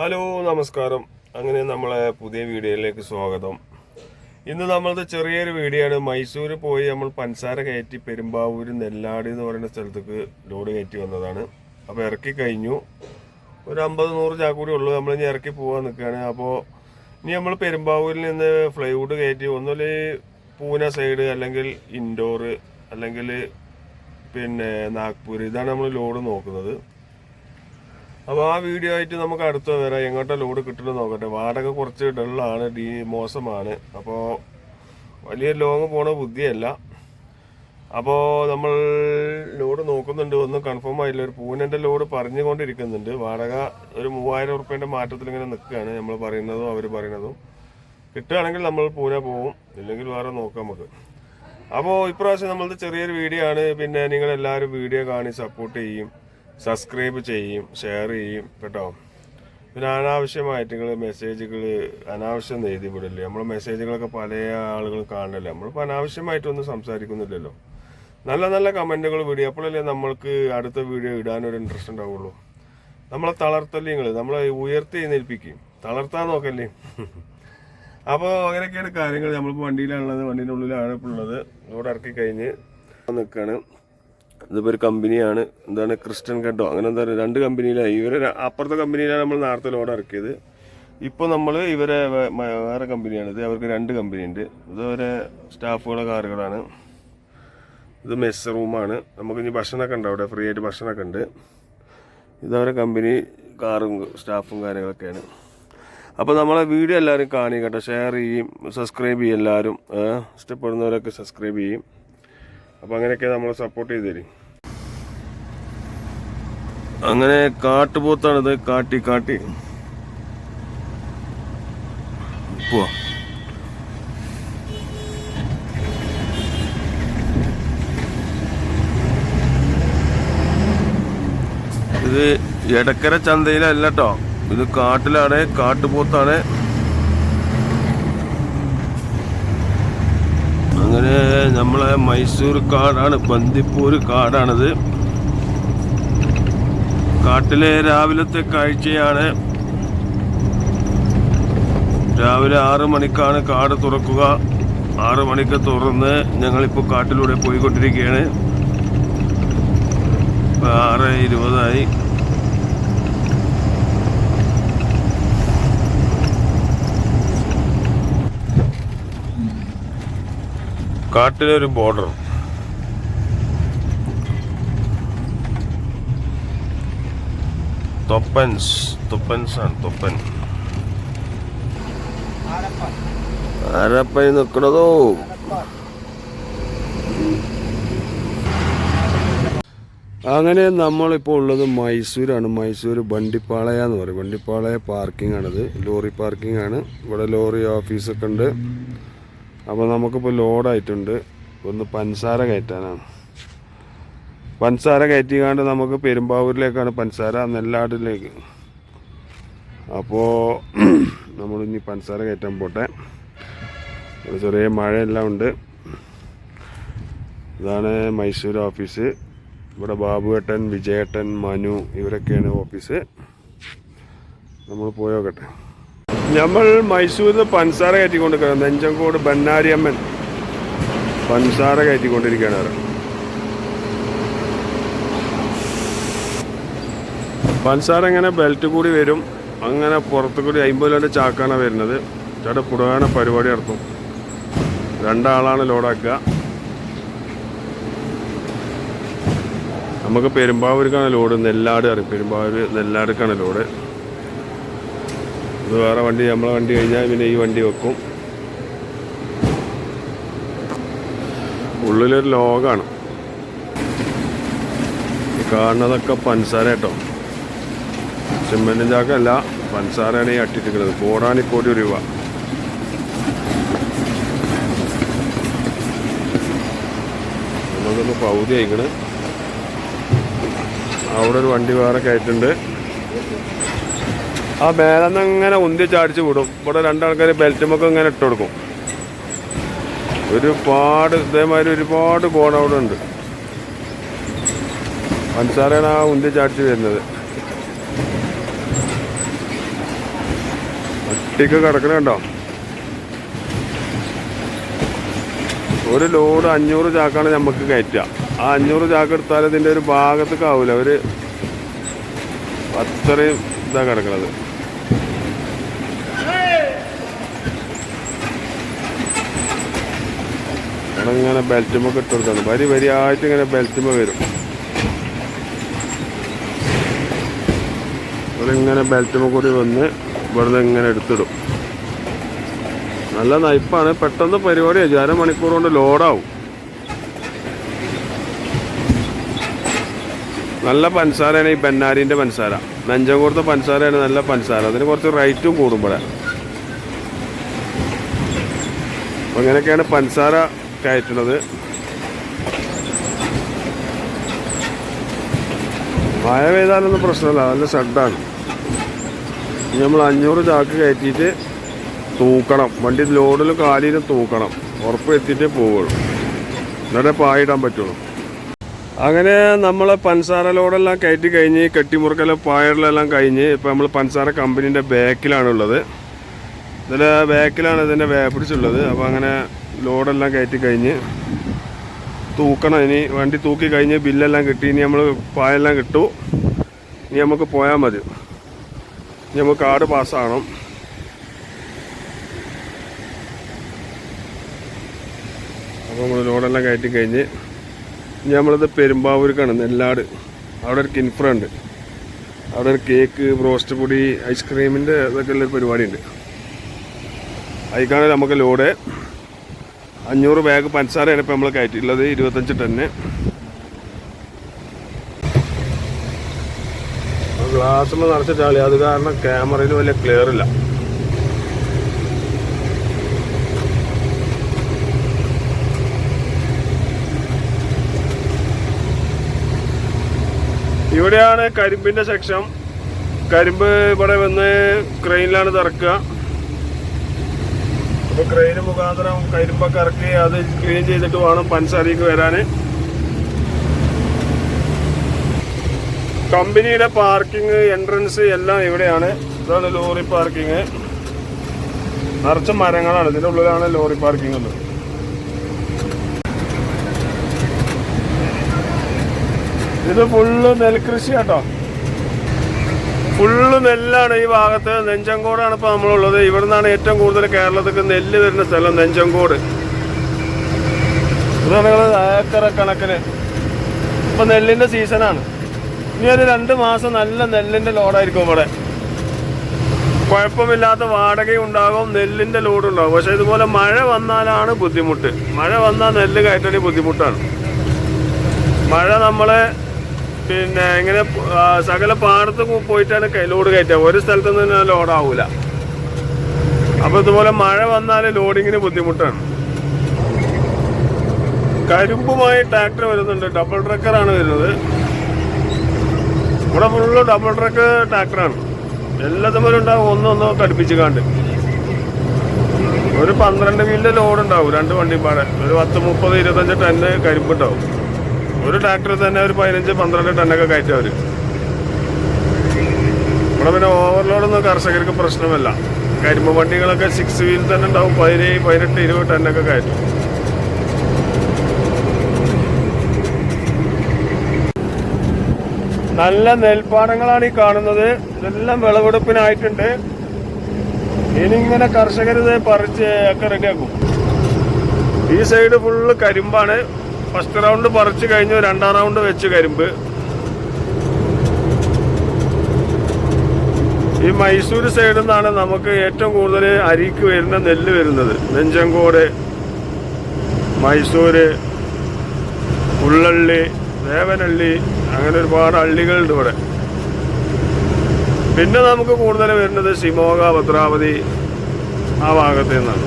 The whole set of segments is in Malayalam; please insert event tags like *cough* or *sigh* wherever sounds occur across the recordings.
ഹലോ നമസ്കാരം. അങ്ങനെ നമ്മളെ പുതിയ വീഡിയോയിലേക്ക് സ്വാഗതം. ഇന്ന് നമ്മളത് ചെറിയൊരു വീഡിയോ ആണ് മൈസൂർ പോയി നമ്മൾ പഞ്ചസാര കയറ്റി പെരുമ്പാവൂർ നെല്ലാടി എന്ന് പറയുന്ന സ്ഥലത്തേക്ക് ലോഡ് കയറ്റി വന്നതാണ്. അപ്പോൾ ഇറക്കി കഴിഞ്ഞു. ഒരു അമ്പത് നൂറ് ചാക്കൂടി ഉള്ളൂ. നമ്മൾ ഇനി ഇറക്കി പോകാൻ നിൽക്കുകയാണ്. അപ്പോൾ ഇനി നമ്മൾ പെരുമ്പാവൂരിൽ നിന്ന് ഫ്ലൈവുഡ് കയറ്റി ഒന്നുമില്ല പൂന സൈഡ് അല്ലെങ്കിൽ ഇൻഡോർ അല്ലെങ്കിൽ പിന്നെ നാഗ്പൂർ ഇതാണ് നമ്മൾ ലോഡ് നോക്കുന്നത്. അപ്പോൾ ആ വീഡിയോ ആയിട്ട് നമുക്ക് അടുത്ത വരാം എങ്ങോട്ടാ ലോഡ് കിട്ടുന്നത് നോക്കട്ടെ. വാടക കുറച്ച് ഡള്ളാണ് ഡീ മോശമാണ്. അപ്പോൾ വലിയ ലോങ് പോണ ബുദ്ധിയല്ല. അപ്പോൾ നമ്മൾ ലോഡ് നോക്കുന്നുണ്ട്. ഒന്നും കൺഫേം ആയില്ല. ഒരു പൂനന്റെ ലോഡ് പറഞ്ഞുകൊണ്ടിരിക്കുന്നുണ്ട്. വാടക ഒരു മൂവായിരം ഉറുപ്പ്യന്റെ മാറ്റത്തിൽ ഇങ്ങനെ നിൽക്കുകയാണ് നമ്മൾ പറയുന്നതും അവർ പറയുന്നതും. കിട്ടുകയാണെങ്കിൽ നമ്മൾ പൂന പോവും. ഇല്ലെങ്കിൽ വേറെ നോക്കാം നമുക്ക്. അപ്പോൾ ഇപ്രാവശ്യം നമ്മളത് ചെറിയൊരു വീഡിയോ ആണ്. പിന്നെ നിങ്ങൾ എല്ലാവരും വീഡിയോ കാണി സപ്പോർട്ട് ചെയ്യും. സബ്സ്ക്രൈബ് ചെയ്യും ഷെയർ ചെയ്യും കേട്ടോ. പിന്നെ അനാവശ്യമായിട്ട് നിങ്ങൾ മെസ്സേജുകൾ അനാവശ്യം എഴുതി വിടില്ലേ നമ്മൾ മെസ്സേജുകളൊക്കെ പല ആളുകളും കാണണല്ലേ നമ്മളിപ്പോൾ അനാവശ്യമായിട്ടൊന്നും സംസാരിക്കുന്നില്ലല്ലോ. നല്ല നല്ല കമന്റുകൾ വിടുക അപ്പോഴല്ലേ നമ്മൾക്ക് അടുത്ത വീഡിയോ ഇടാനൊരു ഇൻട്രസ്റ്റ് ഉണ്ടാവുള്ളൂ. നമ്മളെ തളർത്തല്ലേ നിങ്ങൾ നമ്മളെ ഉയർത്തി എഴുന്നേൽപ്പിക്കും. തളർത്താൻ നോക്കല്ലേ? അപ്പോൾ അങ്ങനെയൊക്കെയാണ് കാര്യങ്ങൾ നമ്മളിപ്പോൾ വണ്ടിയിലാണുള്ളത്. വണ്ടീന്റെ ഉള്ളിലാണ് ഉള്ളത്. ഇവിടെ ഇറക്കി കഴിഞ്ഞ് നിൽക്കുകയാണ് ഇതിപ്പോൾ ഒരു കമ്പനിയാണ് എന്താണ് ക്രിസ്ത്യൻ കെട്ടോ അങ്ങനെ എന്താ പറയുക രണ്ട് കമ്പനിയിലാണ് ഇവരെ അപ്പുറത്തെ കമ്പനിയിലാണ് നമ്മൾ നേരത്തെ ലോഡ് ഇറക്കിയത്. ഇപ്പോൾ നമ്മൾ ഇവരെ വേറെ കമ്പനിയാണ്. ഇത് അവർക്ക് രണ്ട് കമ്പനി ഉണ്ട് ഇത് അവരെ സ്റ്റാഫുകളെ കാറുകളാണ്. ഇത് മെസ് റൂമാണ്. നമുക്ക് ഇനി ഭക്ഷണമൊക്കെ ഉണ്ട് അവിടെ. ഫ്രീ ആയിട്ട് ഭക്ഷണമൊക്കെ ഉണ്ട്. ഇതവരെ കമ്പനി കാറും സ്റ്റാഫും കാര്യങ്ങളൊക്കെയാണ്. അപ്പോൾ നമ്മളെ വീഡിയോ എല്ലാവരും കാണുക കേട്ടോ. ഷെയർ ചെയ്യും. സബ്സ്ക്രൈബ് ചെയ്യും എല്ലാവരും? ഇഷ്ടപ്പെടുന്നവരൊക്കെ സബ്സ്ക്രൈബ് ചെയ്യും. അപ്പോൾ അങ്ങനെയൊക്കെ നമ്മൾ സപ്പോർട്ട് ചെയ്ത് തരും അങ്ങനെ കാട്ടുപോത്താണിത് കാട്ടി കാട്ടി. പോവാ. ഇത് എടക്കര ചന്തയിലല്ല കേട്ടോ ഇത് കാട്ടിലാണ് കാട്ടുപോത്താണ്. അങ്ങനെ നമ്മളെ മൈസൂർ കാടാണ് ബന്ദിപ്പൂർ കാടാണിത്. കാട്ടിലെ രാവിലത്തെ കാഴ്ചയാണ്. രാവിലെ ആറ് മണിക്കാണ് കാട് തുറക്കുക. ആറ് മണിക്ക് തുറന്ന് ഞങ്ങളിപ്പോൾ കാട്ടിലൂടെ പോയിക്കൊണ്ടിരിക്കുകയാണ്. ആറ് ഇരുപതായി. കാട്ടിലെ ഒരു ബോർഡർ തൊപ്പൻസ് തൊപ്പൻസ് ആണ് തൊപ്പൻ. ആരപ്പ നിൽക്കണതോ അങ്ങനെ നമ്മളിപ്പോൾ ഉള്ളത് മൈസൂരാണ്. മൈസൂർ വണ്ടിപ്പാളയ എന്ന് പറയും. വണ്ടിപ്പാളയ പാർക്കിംഗ് ആണിത്. ലോറി പാർക്കിംഗ് ആണ്. ഇവിടെ ലോറി ഓഫീസൊക്കെ ഉണ്ട്. അപ്പോൾ നമുക്കിപ്പോൾ ലോഡായിട്ടുണ്ട്. ഒന്ന് പഞ്ചസാര കയറ്റാനാണ്. പഞ്ചസാര കയറ്റിക്കാണ്ട് നമുക്ക് പെരുമ്പാവൂരിലേക്കാണ് പഞ്ചസാര നെല്ലാടിലേക്ക്. അപ്പോൾ *clears throat* നമ്മളിനി പഞ്ചസാര കയറ്റാൻ പോട്ടെ. ചെറിയ മഴയെല്ലാം ഉണ്ട്. ഇതാണ് മൈസൂർ ഓഫീസ്. ഇവിടെ ബാബുവേട്ടൻ വിജയേട്ടൻ മനു ഇവരൊക്കെയാണ് ഓഫീസ്. നമ്മൾ പോയോക്കട്ടെ. നമ്മൾ മൈസൂരിൽ പൻസാര കയറ്റിക്കൊണ്ടിരിക്കുകയാണ്. നെഞ്ചങ്കോട് ബന്നാരിയമ്മൻ പൻസാര കയറ്റിക്കൊണ്ടിരിക്കുകയാണ്. അവർ പൻസാര ഇങ്ങനെ ബെൽറ്റ് കൂടി വരും. അങ്ങനെ പുറത്തു കൂടി അമ്പത് ലോന്റെ ചാക്കാണ് വരുന്നത്. ചേട്ടാ പുടവാന പരിപാടി നടത്തും. രണ്ടാളാണ് ലോഡാക്കുക. നമുക്ക് പെരുമ്പാവൂർക്കാണ് ലോഡ്. നെല്ലാട് അറിയും. പെരുമ്പാവൂർ നെല്ലാടുക്കാണ് ലോഡ്. ഇത് വേറെ വണ്ടി നമ്മളെ വണ്ടി കഴിഞ്ഞാൽ പിന്നെ ഈ വണ്ടി വെക്കും. ഉള്ളിലൊരു ലോകാണ് ഈ കാണുന്നതൊക്കെ പഞ്ചസാര കേട്ടോ. സിമെന്റും ചാക്കല്ല പഞ്ചസാരയാണ് ഈ അട്ടിട്ടിരിക്കുന്നത്. കോടാനി കോടി രൂപ. നമുക്കൊന്ന് പൗതി അയക്കണ് അവിടെ ഒരു വണ്ടി വേറെ കയറ്റുണ്ട്. ആ മേലെന്ന് ഇങ്ങനെ ഉന്തി ചാടിച്ച് വിടും. ഇവിടെ രണ്ടാൾക്കാർ ബെൽറ്റുമൊക്കെ ഇങ്ങനെ ഇട്ട് കൊടുക്കും. ഒരുപാട് ഇതേമാതിരി ഒരുപാട് കോൺ അവിടെ ഉണ്ട്. പഞ്ചസാരയാണ് ആ ഉന്തി ചാടിച്ച് വരുന്നത്. ഒറ്റയ്ക്ക് കിടക്കണുണ്ടോ ഒരു ലോഡ് അഞ്ഞൂറ് ചാക്കാണ് നമുക്ക് കയറ്റുക. ആ അഞ്ഞൂറ് ചാക്ക് എടുത്താൽ ഇതിന്റെ ഒരു ഭാഗത്തേക്കാവില്ല ഒരു അത്രയും ഇതാണ് കിടക്കണത്. ഇങ്ങനെ ബെൽറ്റുമൊക്കെ ഇട്ട് കൊടുത്താണ് വരി വരിയായിട്ട് ഇങ്ങനെ ബെൽറ്റുമ വരും. ഇവരിങ്ങനെ ബെൽറ്റുമ കൂടി വന്ന് ഇവിടുന്ന് ഇങ്ങനെ എടുത്തിടും. നല്ല നയിപ്പാണ് പെട്ടെന്ന് പരിപാടി അര മണിക്കൂർ കൊണ്ട് ലോഡാവും നല്ല പഞ്ചസാരയാണ് ഈ ബെന്നാരിന്റെ പഞ്ചസാര നെഞ്ചംകൂർത്ത പഞ്ചസാരയാണ് നല്ല പഞ്ചസാര അതിന് കുറച്ച് റേറ്റും കൂടുമ്പോഴാണ് അങ്ങനെയൊക്കെയാണ് അപ്പോൾ ഇങ്ങനെയൊക്കെയാണ് ആയിട്ടുള്ളത് മഴ പെയ്താലൊന്നും പ്രശ്നമല്ല നല്ല ഷഡാണ് ഇനി നമ്മൾ അഞ്ഞൂറ് ചാക്ക് കയറ്റിയിട്ട് തൂക്കണം. വണ്ടി ലോഡിൽ കാലിലും തൂക്കണം. ഉറപ്പ് എത്തിയിട്ടേ പോവുള്ളൂ. എന്നിട്ട് പായിടാൻ പറ്റുള്ളൂ. അങ്ങനെ നമ്മൾ പൻസാര ലോഡെല്ലാം കയറ്റി കഴിഞ്ഞ് കെട്ടിമുറുക്കല പായറിലെല്ലാം കഴിഞ്ഞ് ഇപ്പോൾ നമ്മൾ പൻസാര കമ്പനീന്റെ ബാക്കിലാണുള്ളത് ഇതിന്റെ ബാക്കിലാണ് ഇതിന്റെ വേപ്പിടിച്ചുള്ളത് അപ്പോൾ അങ്ങനെ ലോഡെല്ലാം കയറ്റി കഴിഞ്ഞ് തൂക്കണം. ഇനി വണ്ടി തൂക്കി കഴിഞ്ഞ് ബില്ലെല്ലാം കിട്ടി. ഇനി നമ്മൾ പായെല്ലാം കിട്ടു. ഇനി നമുക്ക് പോയാൽ മതി. ഇനി നമുക്ക് കാർഡ് പാസ്സാകണം അപ്പോൾ നമ്മൾ ലോഡെല്ലാം കയറ്റി കഴിഞ്ഞ് ഇനി നമ്മളിത് പെരുമ്പാവൂർക്കാണ് നെല്ലാട്. അവിടെ ഒരു കിൻഫ്ര ഉണ്ട്. അവിടെ ഒരു കേക്ക് ബ്രോസ്റ്റ് പൊടി ഐസ്ക്രീമിന്റെ ഇതൊക്കെ ഉള്ളൊരു പരിപാടിയുണ്ട്. അതിക്കാണ് നമുക്ക് ലോഡ്. അഞ്ഞൂറ് ബാഗ് പഞ്ചസാരയാണ് ഇപ്പോൾ നമ്മൾ കയറ്റിയിട്ടുള്ളത് ഇരുപത്തഞ്ച് ടണ്ണ് ഗ്ലാസ്സിൽ നിറച്ചിട്ടാളി അത് കാരണം ക്യാമറയിൽ വലിയ ക്ലിയർ ഇല്ല. ഇവിടെയാണ് കരിമ്പിന്റെ സെക്ഷൻ കരിമ്പ് ഇവിടെ വന്ന് ക്രെയിനിലാണ് തിറക്കുക. അപ്പൊ ക്രെയിന് മുഖാന്തരം കരിമ്പൊക്കെ ഇറക്കി അത് ക്ലീൻ ചെയ്തിട്ട് വേണം പഞ്ചസാരയ്ക്ക് വരാന്. കമ്പനിയുടെ പാർക്കിംഗ് എൻട്രൻസ് എല്ലാം ഇവിടെയാണ്. ഇതാണ് ലോറി പാർക്കിംഗ് നിറച്ച മരങ്ങളാണ്. ഇതിന്റെ ഉള്ളിലാണ് ലോറി പാർക്കിംഗ് ഉള്ളത്. ഇത് ഫുള്ള് നെൽകൃഷി കേട്ടോ ഫുള്ള് നെല്ലാണ് ഈ ഭാഗത്ത്. നെഞ്ചങ്കോടാണ് ഇപ്പോൾ നമ്മളുള്ളത്. ഇവിടെ നിന്നാണ് ഏറ്റവും കൂടുതൽ കേരളത്തിൽ നെല്ല് വരുന്ന സ്ഥലം നെഞ്ചങ്കോട്. ഇതാണ് ഏക്കറ കണക്കിന്. ഇപ്പൊ നെല്ലിന്റെ സീസണാണ് ഇനി ഒരു രണ്ട് മാസം നല്ല നെല്ലിന്റെ ലോഡായിരിക്കും ഇവിടെ. കുഴപ്പമില്ലാത്ത വാടകയും ഉണ്ടാകും നെല്ലിന്റെ ലോഡ് ഉണ്ടാകും. പക്ഷെ ഇതുപോലെ മഴ വന്നാലാണ് ബുദ്ധിമുട്ട്. മഴ വന്നാൽ നെല്ല് കയറ്റണി ബുദ്ധിമുട്ടാണ്. മഴ നമ്മളെ പിന്നെ ഇങ്ങനെ സകല പാടത്ത് പോയിട്ടാണ് ലോഡ് കയറ്റുക ഒരു സ്ഥലത്തു നിന്ന് ലോഡ് ലോഡാവൂല അപ്പൊ ഇതുപോലെ മഴ വന്നാൽ ലോഡിങ്ങിന് ബുദ്ധിമുട്ടാണ്. കരിമ്പുമായി ട്രാക്ടർ വരുന്നുണ്ട്. ഡബിൾ ട്രക്കറാണ് വരുന്നത്. ഇവിടെ ഫുള്ള് ഡബിൾ ട്രക്ക് ട്രാക്ടറാണ് എല്ലാ തമ്മിലും ഉണ്ടാവും. ഒന്നൊന്നോ കടുപ്പിച്ച് കാണ്ട് ഒരു പന്ത്രണ്ട് മീലിന്റെ ലോഡ് ഉണ്ടാവും. രണ്ട് വണ്ടി പാടെ ഒരു പത്ത് മുപ്പത് ഇരുപത്തഞ്ച് ടണ്ണ് കരിമ്പ് ഉണ്ടാവും. ഒരു ട്രാക്ടറിൽ തന്നെ ഒരു പതിനഞ്ച് പന്ത്രണ്ട് ടണ്ണൊക്കെ കയറ്റും അവർ. ഇവിടെ പിന്നെ ഓവർലോഡൊന്നും കർഷകർക്ക് പ്രശ്നമല്ല. കരിമ്പ് വണ്ടികളൊക്കെ സിക്സ് വീൽ തന്നെ ഉണ്ടാവും പതിനേഴ് പതിനെട്ട് ഇരുപത് ടണ്ണൊക്കെ കയറ്റും. നല്ല നെൽപ്പാടങ്ങളാണ് ഈ കാണുന്നത്. ഇതെല്ലാം വിളവെടുപ്പിനായിട്ടുണ്ട്. ഇനി ഇങ്ങനെ കർഷകർ ഇത് പറിച്ച് ഒക്കെ റെഡിയാക്കും ഈ സൈഡ് ഫുള്ള് കരിമ്പാണ്. ഫസ്റ്റ് റൗണ്ട് പറിച്ചു കഴിഞ്ഞു രണ്ടാം റൗണ്ട് വെച്ച് കരിമ്പ്. ഈ മൈസൂർ സൈഡിൽ നിന്നാണ് നമുക്ക് ഏറ്റവും കൂടുതൽ അരിക്ക് വരുന്ന നെല്ല് വരുന്നത്. നെഞ്ചങ്കോട് മൈസൂര് ഉള്ളള്ളി ദേവനള്ളി അങ്ങനെ ഒരുപാട് അള്ളികളുണ്ട് ഇവിടെ. പിന്നെ നമുക്ക് കൂടുതൽ വരുന്നത് ശിമോഗ ഭദ്രാവതി ആ ഭാഗത്തു നിന്നാണ്.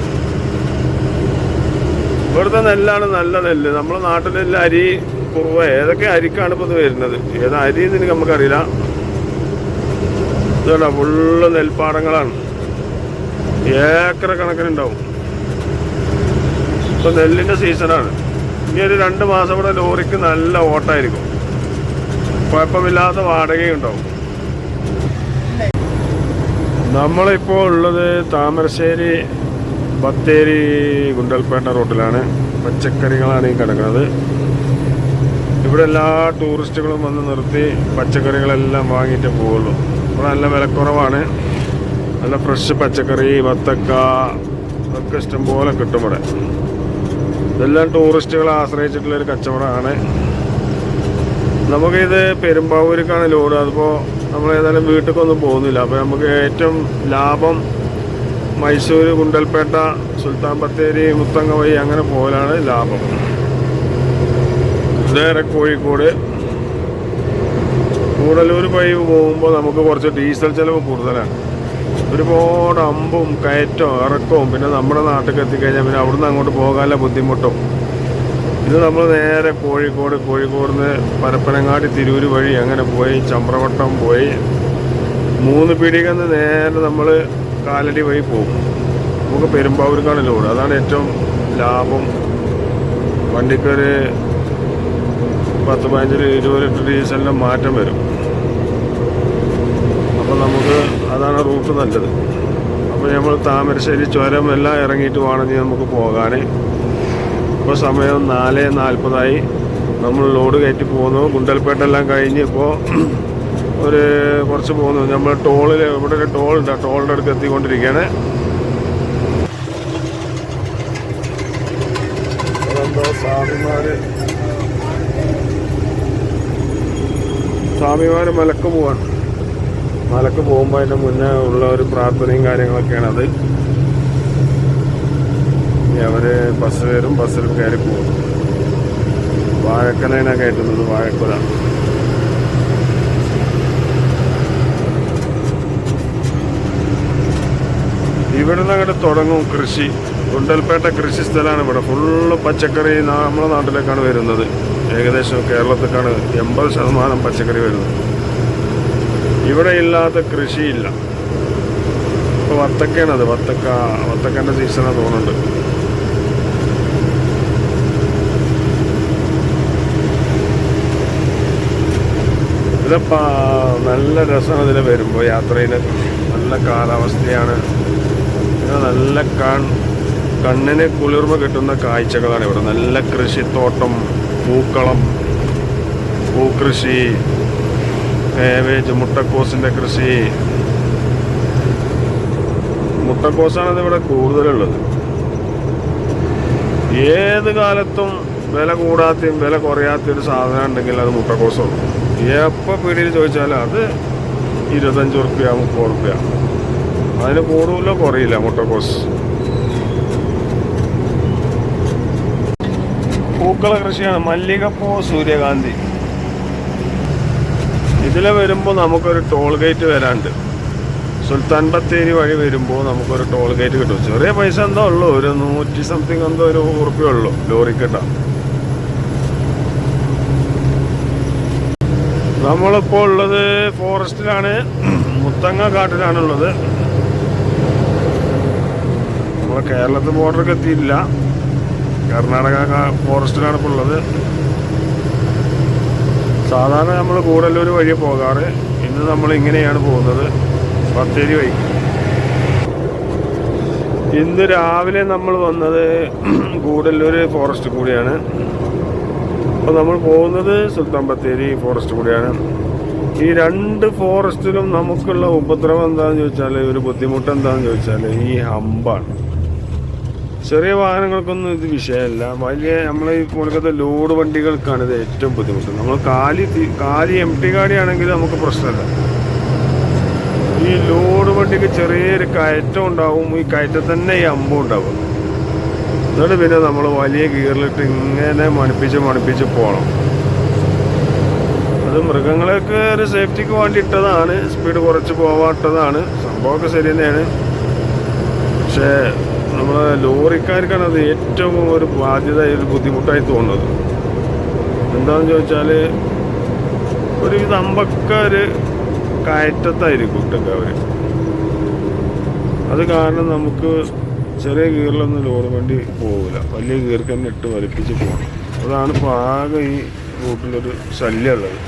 ഇവിടുത്തെ നെല്ലാണ് നല്ല നെല്ല്. നമ്മുടെ നാട്ടിലെല്ലാം അരി കുറവ്. ഏതൊക്കെ അരിക്കാണ് ഇപ്പോൾ വരുന്നത്? ഏത് അരി എന്ന് നമുക്കറിയില്ല. ഇതല്ല ഫുള്ള് നെൽപ്പാടങ്ങളാണ്. ഏക്കർ കണക്കിനുണ്ടാവും ഇപ്പൊ നെല്ലിന്റെ സീസണാണ്. ഇനി ഒരു രണ്ട് മാസം ഇവിടെ ലോറിക്ക് നല്ല ഓട്ടായിരിക്കും. കുഴപ്പമില്ലാത്ത വാടകയും ഉണ്ടാവും. നമ്മളിപ്പോൾ ഉള്ളത് താമരശ്ശേരി ബത്തേരി ഗുണ്ടൽപേട്ട റോഡിലാണ് പച്ചക്കറികളാണ് ഈ കിടക്കുന്നത്. ഇവിടെ എല്ലാ ടൂറിസ്റ്റുകളും വന്ന് നിർത്തി പച്ചക്കറികളെല്ലാം വാങ്ങിയിട്ട് പോവുള്ളൂ. ഇവിടെ നല്ല വിലക്കുറവാണ്. നല്ല ഫ്രഷ് പച്ചക്കറി വത്തക്ക ഒക്കെ ഇഷ്ടംപോലെ കിട്ടും ഇവിടെ. ഇതെല്ലാം ടൂറിസ്റ്റുകളെ ആശ്രയിച്ചിട്ടുള്ള ഒരു കച്ചവടമാണ്. നമുക്കിത് പെരുമ്പാവൂരിക്കാണ് ലോഡ്. അതിപ്പോൾ നമ്മൾ ഏതായാലും വീട്ടിലേക്കൊന്നും പോകുന്നില്ല. അപ്പോൾ നമുക്ക് ഏറ്റവും ലാഭം മൈസൂർ ഗുണ്ടൽപേട്ട സുൽത്താൻ ബത്തേരി മുത്തങ്ങ വഴി അങ്ങനെ പോകലാണ് ലാഭം. നേരെ കോഴിക്കോട്. കൂടലൂർ വഴി പോകുമ്പോൾ നമുക്ക് കുറച്ച് ഡീസൽ ചിലവ് കൂടുതലാണ്. ഒരുപാട് അമ്പും കയറ്റവും ഇറക്കവും പിന്നെ നമ്മുടെ നാട്ടിലേക്ക് എത്തിക്കഴിഞ്ഞാൽ പിന്നെ അവിടുന്ന് അങ്ങോട്ട് പോകാനുള്ള ബുദ്ധിമുട്ടും. ഇത് നമ്മൾ നേരെ കോഴിക്കോട് കോഴിക്കോട് നിന്ന് പരപ്പനങ്ങാടി തിരൂര് വഴി അങ്ങനെ പോയി ചമ്പ്രവട്ടം പോയി. മൂന്ന് പീടികന്ന് നേരെ നമ്മൾ കാലടി വഴി പോകും. നമുക്ക് പെരുമ്പാവൂർക്കാണ് ലോഡ്. അതാണ് ഏറ്റവും ലാഭം. വണ്ടിക്കൊരു പത്ത് പതിനഞ്ച് ഇരുപത് ലിറ്റർ ഡീസലിന് മാറ്റം വരും. അപ്പോൾ നമുക്ക് അതാണ് റൂട്ട് നല്ലത്. അപ്പോൾ നമ്മൾ താമരശ്ശേരി ചുരം എല്ലാം ഇറങ്ങിയിട്ട് വേണമെങ്കിൽ നമുക്ക് പോകാൻ ഇപ്പോൾ സമയം നാല് നാൽപ്പതായി നമ്മൾ ലോഡ് കയറ്റി പോകുന്നു. ഗുണ്ടൽപേട്ടെല്ലാം കഴിഞ്ഞ് ഇപ്പോൾ ഒരു കുറച്ച് പോകുന്നു. നമ്മൾ ടോളിൽ ഇവിടെ ഒരു ടോൾ ഉണ്ട്. ടോളിന്റെ അടുത്ത് എത്തിക്കൊണ്ടിരിക്കുകയാണ്. സ്വാമിമാര്. മലക്ക് പോവാണ്. മലക്ക് പോകുമ്പോൾ അതിന്റെ മുന്നേ ഉള്ള ഒരു പ്രാർത്ഥനയും കാര്യങ്ങളൊക്കെയാണ് അത്. അവർ ബസ് വരും. ബസ്സിലും കയറി പോകും. വാഴക്കലയാണ് കയറ്റുന്നത്. വാഴക്കുല. ഇവിടുന്ന് അങ്ങോട്ട് തുടങ്ങും കൃഷി. ഗുണ്ടൽപേട്ട കൃഷി സ്ഥലമാണ് ഇവിടെ. ഫുള്ള് പച്ചക്കറി നമ്മുടെ നാട്ടിലേക്കാണ് വരുന്നത്. ഏകദേശം കേരളത്തിലേക്കാണ് എൺപത് ശതമാനം പച്ചക്കറി വരുന്നത്. ഇവിടെ ഇല്ലാത്ത കൃഷിയില്ല. ഇപ്പോൾ അത്. വത്തക്ക വത്തക്കന്റെ സീസണാണ് തോന്നുന്നുണ്ട്. ഇതിപ്പോ നല്ല രസമാണ് ഇതിൽ വരുമ്പോൾ യാത്രയിൽ നല്ല കാലാവസ്ഥയാണ്. നല്ല കൺ കണ്ണിന് കുളിർമ കിട്ടുന്ന കാഴ്ചകളാണ് ഇവിടെ. നല്ല കൃഷിത്തോട്ടം പൂക്കളം പൂക്കൃഷി കേവേജ് മുട്ടക്കോസിന്റെ കൃഷി. മുട്ടക്കോസാണ് ഇവിടെ കൂടുതലുള്ളത്. ഏത് കാലത്തും വില കൂടാത്തയും വില കുറയാത്ത ഒരു സാധനം ഉണ്ടെങ്കിൽ അത് മുട്ടക്കോസുള്ളൂ എപ്പോൾ പീടിയിൽ ചോദിച്ചാലും അത് ഇരുപത്തഞ്ച് റുപ്യ മുപ്പത് റുപ്യ അതിന് കൂടുതലോ കുറയില്ല മുട്ടക്കോസ്. പൂക്കള കൃഷിയാണ് മല്ലികപ്പൂ സൂര്യകാന്തി. ഇതിൽ വരുമ്പോൾ നമുക്കൊരു ടോൾ ഗേറ്റ് വരാണ്ട്. സുൽത്താൻ ബത്തേരി വഴി വരുമ്പോൾ നമുക്കൊരു ടോൾ ഗേറ്റ് കിട്ടും. ചെറിയ പൈസ എന്തോ ഉള്ളൂ. ഒരു നൂറ്റി സംതിങ് എന്തോ ഒരു ഉറുപ്പ്യ ഉള്ളൂ ലോറിക്കിട്ടാ നമ്മളിപ്പോൾ ഉള്ളത് ഫോറസ്റ്റിലാണ് മുത്തങ്ങ കാട്ടിലാണുള്ളത്. നമ്മൾ കേരളത്തിൽ ബോർഡറൊക്കെ എത്തിയില്ല കർണാടക ഫോറസ്റ്റിലാണ് ഇപ്പോൾ ഉള്ളത്. സാധാരണ നമ്മൾ കൂടല്ലൂർ വഴി പോകാറ്. ഇന്ന് നമ്മൾ ഇങ്ങനെയാണ് പോകുന്നത്. ബത്തേരി വഴി. ഇന്ന് രാവിലെ നമ്മൾ വന്നത് *clears throat* കൂടല്ലൂർ ഫോറസ്റ്റ് കൂടിയാണ്. അപ്പോൾ നമ്മൾ പോകുന്നത് സുൽത്താൻ ബത്തേരി ഫോറസ്റ്റ് കൂടിയാണ്. ഈ രണ്ട് ഫോറസ്റ്റിലും നമുക്കുള്ള ഉപദ്രവം എന്താണെന്ന് ചോദിച്ചാൽ ഒരു ബുദ്ധിമുട്ട് എന്താണെന്ന് ചോദിച്ചാൽ ഈ ഹമ്പാണ്. ചെറിയ വാഹനങ്ങൾക്കൊന്നും ഇത് വിഷയമല്ല. വലിയ നമ്മളെ ഈ കൊടുക്കുന്ന ലോഡ് വണ്ടികൾക്കാണ് ഇത് ഏറ്റവും ബുദ്ധിമുട്ട്. നമ്മൾ കാലി കാലി എം ടി ഗാഡിയാണെങ്കിൽ നമുക്ക് പ്രശ്നമില്ല. ഈ ലോഡ് വണ്ടിക്ക് ചെറിയൊരു കയറ്റം ഉണ്ടാവും. ഈ കയറ്റം തന്നെ ഈ അമ്പും ഉണ്ടാവും. എന്നിട്ട് പിന്നെ നമ്മൾ വലിയ ഗിയറിലിട്ട് ഇങ്ങനെ മണിപ്പിച്ച് മണിപ്പിച്ച് പോകണം. അത് മൃഗങ്ങളെയൊക്കെ ഒരു സേഫ്റ്റിക്ക് വേണ്ടി ഇട്ടതാണ്. സ്പീഡ് കുറച്ച് പോവാട്ടതാണ് സംഭവമൊക്കെ ശരി തന്നെയാണ്. പക്ഷേ നമ്മളെ ലോറിക്കാർക്കാണ് അത് ഏറ്റവും ഒരു ബാധ്യത ഒരു ബുദ്ധിമുട്ടായി തോന്നുന്നത്. എന്താണെന്ന് ചോദിച്ചാൽ ഒരുവിധ അമ്പക്കാർ കയറ്റത്തായിരിക്കും ഇട്ടൊക്കെ അവർ അത് കാരണം നമുക്ക് ചെറിയ ഗീറിലൊന്നും ലോറി വണ്ടി പോകില്ല വലിയ ഗീർക്ക് തന്നെ ഇട്ട് വലിപ്പിച്ച് പോകണം അതാണ് ഇപ്പോൾ ആകെ ഈ റൂട്ടിലൊരു ശല്യമുള്ളത്.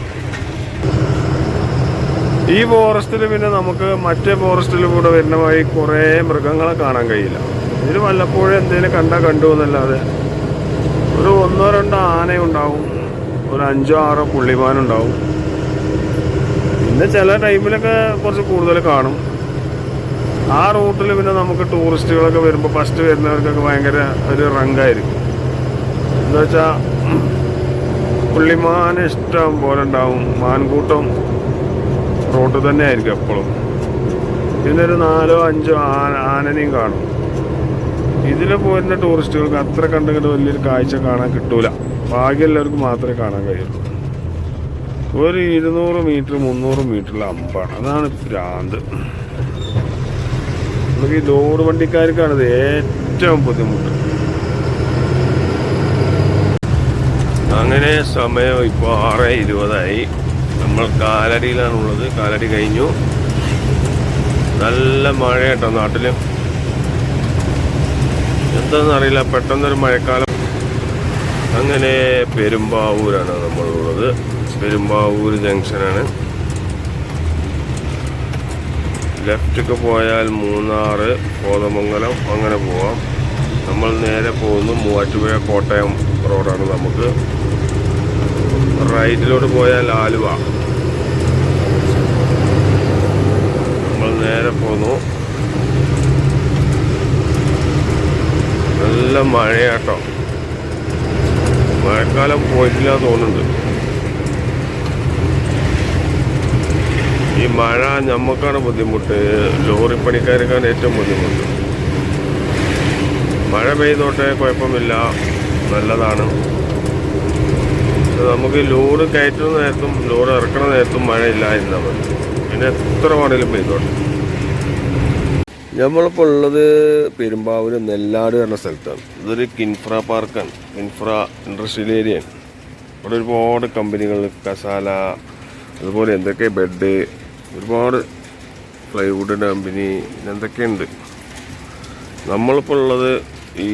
ഈ ഫോറസ്റ്റിൽ പിന്നെ നമുക്ക് മറ്റേ ഫോറസ്റ്റിൽ കൂടെ വരുന്ന കുറേ മൃഗങ്ങളെ കാണാൻ കഴിയില്ല. ഇതിൽ വല്ലപ്പോഴും എന്തെങ്കിലും കണ്ടാൽ കണ്ടു എന്നല്ലാതെ ഒരു ഒന്നോ രണ്ടോ ആനയുണ്ടാവും. ഒരു അഞ്ചോ ആറോ പുള്ളിമാനുണ്ടാവും. പിന്നെ ചില ടൈമിലൊക്കെ കുറച്ച് കൂടുതൽ കാണും. ആ റൂട്ടിൽ പിന്നെ നമുക്ക് ടൂറിസ്റ്റുകളൊക്കെ വരുമ്പോൾ ഫസ്റ്റ് വരുന്നവർക്കൊക്കെ ഭയങ്കര ഒരു റങ്കായിരിക്കും. എന്താ വെച്ചാൽ പുള്ളിമാൻ ഇഷ്ടം പോലെ ഉണ്ടാവും. മാൻകൂട്ടം റോട്ട് തന്നെ ആയിരിക്കും എപ്പോഴും പിന്നെ ഒരു നാലോ അഞ്ചോ ആന ആനനെയും കാണും. ഇതിൽ പോരുന്ന ടൂറിസ്റ്റുകൾക്ക് അത്ര കണ്ടുകൊണ്ട് വലിയൊരു കാഴ്ച കാണാൻ കിട്ടൂല. എല്ലാവർക്കും മാത്രമേ കാണാൻ കഴിയുള്ളൂ. ഒരു ഇരുന്നൂറ് മീറ്റർ മുന്നൂറ് മീറ്ററിലെ അമ്പാണ്. അതാണ് ഭ്രാന്ത്. നമുക്ക് ഈ ലോഡ് വണ്ടിക്കാർക്കാണ് ഇത് ഏറ്റവും ബുദ്ധിമുട്ട്. അങ്ങനെ സമയം ഇപ്പോൾ ആറ് ഇരുപതായി. നമ്മൾ കാലടിയിലാണുള്ളത്. കാലടി കഴിഞ്ഞു. നല്ല മഴ കേട്ടോ നാട്ടിൽ എന്താണെന്നറിയില്ല പെട്ടെന്നൊരു മഴക്കാലം. അങ്ങനെ പെരുമ്പാവൂരാണ് നമ്മളുള്ളത്. പെരുമ്പാവൂർ ജംഗ്ഷനാണ്. ലെഫ്റ്റൊക്കെ പോയാൽ മൂന്നാർ കോതമംഗലം അങ്ങനെ പോവാം. നമ്മൾ നേരെ പോകുന്നു മൂവാറ്റുപുഴ കോട്ടയം റോഡാണ് നമുക്ക്. റൈറ്റിലോട്ട് പോയാൽ ആലുവ. നമ്മൾ നേരെ പോന്നു. നല്ല മഴയാട്ടോ. മഴക്കാലം പോയിട്ടില്ല തോന്നുന്നുണ്ട്. ഈ മഴ ഞമ്മക്കാണ് ബുദ്ധിമുട്ട്. ലോറി പണിക്കാർക്കാണ് ഏറ്റവും ബുദ്ധിമുട്ട്. മഴ പെയ്തോട്ടെ കുഴപ്പമില്ല. നല്ലതാണ്. നമുക്ക് ലോഡ് കയറ്റുന്ന നേരത്തും ലോഡ് ഇറക്കുന്ന നേരത്തും മഴയില്ല എന്നാൽ മതി പിന്നെ എത്ര വേണേലും പെയ്തോട്ടെ. നമ്മളിപ്പോൾ ഉള്ളത് പെരുമ്പാവൂർ നെല്ലാട് പറഞ്ഞ സ്ഥലത്താണ്. ഇതൊരു കിൻഫ്ര പാർക്കാണ്. കിൻഫ്ര ഇൻഡസ്ട്രിയൽ ഏരിയയാണ്. ഇവിടെ ഒരുപാട് കമ്പനികൾ കസാല അതുപോലെ എന്തൊക്കെ ബെഡ് ഒരുപാട് പ്ലൈവുഡ് കമ്പനി എന്തൊക്കെയുണ്ട്. നമ്മളിപ്പോൾ ഉള്ളത് ഈ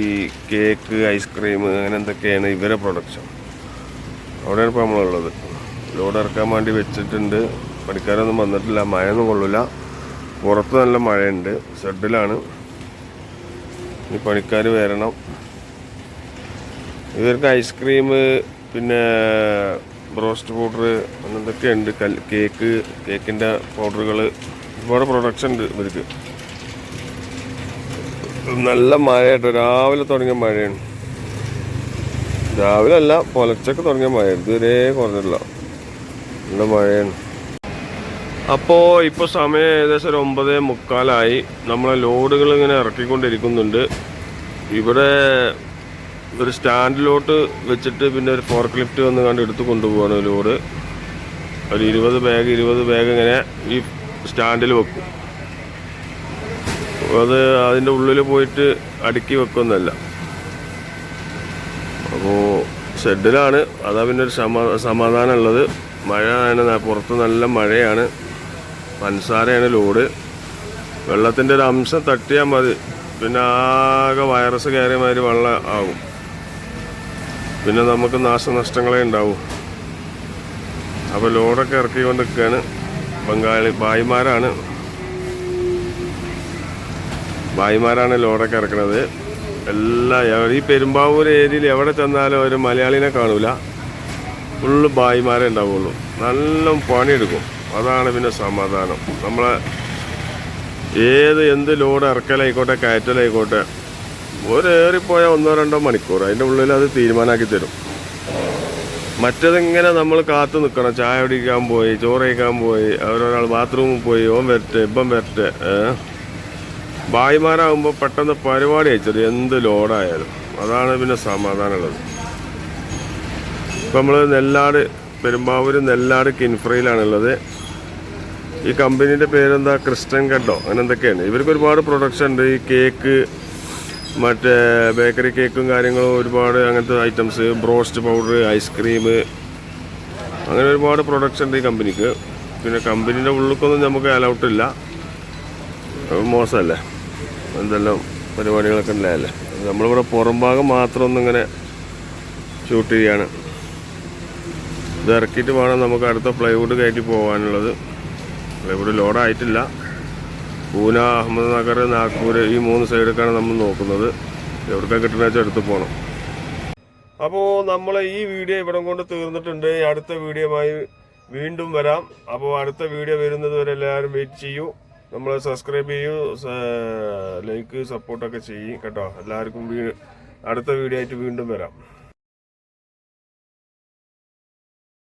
കേക്ക് ഐസ്ക്രീം അങ്ങനെ എന്തൊക്കെയാണ് ഇവരെ പ്രൊഡക്ഷൻ അവിടെയാണ് ഇപ്പോൾ നമ്മളുള്ളത്. ലോഡ് ഇറക്കാൻ വേണ്ടി വെച്ചിട്ടുണ്ട്. പണിക്കാരൊന്നും വന്നിട്ടില്ല. മഴയൊന്നും കൊള്ളില്ല പുറത്ത് നല്ല മഴയുണ്ട്. ഷെഡിലാണ്. ഈ പണിക്കാർ വരണം. ഇവർക്ക് ഐസ്ക്രീം പിന്നെ ബ്രോസ്റ്റ് പൗഡർ അങ്ങനത്തൊക്കെ ഉണ്ട് കൽ കേക്ക് കേക്കിന്റെ പൗഡറുകൾ ഒരുപാട് പ്രൊഡക്ഷൻ ഉണ്ട് ഇവർക്ക്. നല്ല മഴയായിട്ട് രാവിലെ തുടങ്ങിയ മഴയാണ്. രാവിലെ അല്ല പുലച്ചക്ക് തുടങ്ങിയ മഴ ഇതുവരെ കുറഞ്ഞിട്ടില്ല. നല്ല മഴയാണ്. അപ്പോൾ ഇപ്പോൾ സമയം ഏകദേശം ഒരു ഒമ്പത് മുക്കാലായി. നമ്മളെ ലോഡുകൾ ഇങ്ങനെ ഇറക്കിക്കൊണ്ടിരിക്കുന്നുണ്ട്. ഇവിടെ ഒരു സ്റ്റാൻഡിലോട്ട് വെച്ചിട്ട് പിന്നെ ഒരു ഫോർക്ക് ലിഫ്റ്റ് വന്ന് കണ്ട് എടുത്ത് കൊണ്ടുപോവാണ് ലോഡ്. ഒരു ഇരുപത് ബാഗ് ഇരുപത് ബാഗ് ഇങ്ങനെ ഈ സ്റ്റാൻഡിൽ വെക്കും. അത് അതിന്റെ ഉള്ളിൽ പോയിട്ട് അടുക്കി വെക്കുന്നല്ല അപ്പോൾ ഷെഡിലാണ്. അതാ പിന്നെ ഒരു സമാ സമാധാനമുള്ളത് മഴ പുറത്ത് നല്ല മഴയാണ്. പഞ്ചസാരയാണ് ലോഡ് വെള്ളത്തിന്റെ ഒരു അംശം തട്ടിയാൽ മതി. പിന്നെ ആകെ വൈറസ് കയറിയ മാതിരി വെള്ളം ആകും പിന്നെ നമുക്ക് നാശനഷ്ടങ്ങളെ ഉണ്ടാവും. അപ്പോൾ ലോഡൊക്കെ ഇറക്കിക്കൊണ്ട് നിൽക്കുകയാണ് ബംഗാളി ഭായിമാരാണ്. ഭായിമാരാണ് ലോഡൊക്കെ ഇറക്കുന്നത് എല്ലാ ഈ പെരുമ്പാവൂർ ഏരിയയിൽ എവിടെ ചെന്നാലും ഒരു മലയാളിനെ കാണൂല. ഫുള്ള് ഭായിമാരെ ഉണ്ടാവുള്ളൂ. നല്ല പണിയെടുക്കും. അതാണ് പിന്നെ സമാധാനം. നമ്മളെ ഏത് എന്ത് ലോഡ് ഇറക്കലായിക്കോട്ടെ കയറ്റലായിക്കോട്ടെ ഒരേറിപ്പോയ ഒന്നോ രണ്ടോ മണിക്കൂർ. അതിന്റെ ഉള്ളിൽ അത് തീരുമാനമാക്കി തരും. മറ്റതിങ്ങനെ നമ്മൾ കാത്തു നിൽക്കണം. ചായ കുടിക്കാൻ പോയി ചോറ് കഴിക്കാൻ പോയി അവരൊരാൾ ബാത്റൂമിൽ പോയി ഓൻ വരട്ടെ ഇപ്പം വരട്ടെ ഭായിമാരാകുമ്പോൾ പെട്ടെന്ന് പരിപാടി അയച്ചത് എന്ത് ലോഡായാലും. അതാണ് പിന്നെ സമാധാനമുള്ളത് ഇപ്പം നമ്മൾ നെല്ലാട് പെരുമ്പാവൂർ നെല്ലാട് കിൻഫ്രയിലാണുള്ളത്. ഈ കമ്പനീന്റെ പേരെന്താ? ക്രിസ്റ്റൻ കട്ടോ അങ്ങനെ എന്തൊക്കെയാണ്? ഇവർക്ക് ഒരുപാട് പ്രൊഡക്ഷൻ ഉണ്ട്. ഈ കേക്ക് മറ്റേ ബേക്കറി കേക്കും കാര്യങ്ങളും ഒരുപാട് അങ്ങനത്തെ ഐറ്റംസ് ബ്രോസ്റ്റ് പൗഡർ ഐസ്ക്രീം അങ്ങനെ ഒരുപാട് പ്രൊഡക്ഷൻ ഉണ്ട് ഈ കമ്പനിക്ക്. പിന്നെ കമ്പനീന്റെ ഉള്ളിലേക്കൊന്നും നമുക്ക് അലൗട്ട് ഇല്ല. മോശമല്ലേ? എന്തെല്ലാം പരിപാടികളൊക്കെ ഉണ്ടായല്ലേ? നമ്മളിവിടെ പുറം ഭാഗം മാത്രം ഒന്നിങ്ങനെ ഷൂട്ട് ചെയ്യാണ്. ഇത് ഇറക്കിയിട്ട് വേണം നമുക്ക് അടുത്ത പ്ലൈവുഡ് കയറ്റി പോകാനുള്ളത്. ഇവിടെ ലോഡായിട്ടില്ല. പൂന അഹമ്മദ് നഗർ നാഗ്പൂർ ഈ മൂന്ന് സൈഡൊക്കെയാണ് നമ്മൾ നോക്കുന്നത്. എവിടേക്കാണ് കിട്ടണ വെച്ചാൽ എടുത്ത് പോകണം അപ്പോൾ നമ്മൾ ഈ വീഡിയോ ഇവിടം കൊണ്ട് തീർന്നിട്ടുണ്ട്. അടുത്ത വീഡിയോയുമായി വീണ്ടും വരാം. അപ്പോൾ അടുത്ത വീഡിയോ വരുന്നത് വരെ എല്ലാവരും വെയിറ്റ് ചെയ്യൂ. നമ്മൾ സബ്സ്ക്രൈബ് ചെയ്യൂ ലൈക്ക് സപ്പോർട്ടൊക്കെ ചെയ്യും കേട്ടോ. എല്ലാവർക്കും അടുത്ത വീഡിയോ ആയിട്ട് വീണ്ടും വരാം.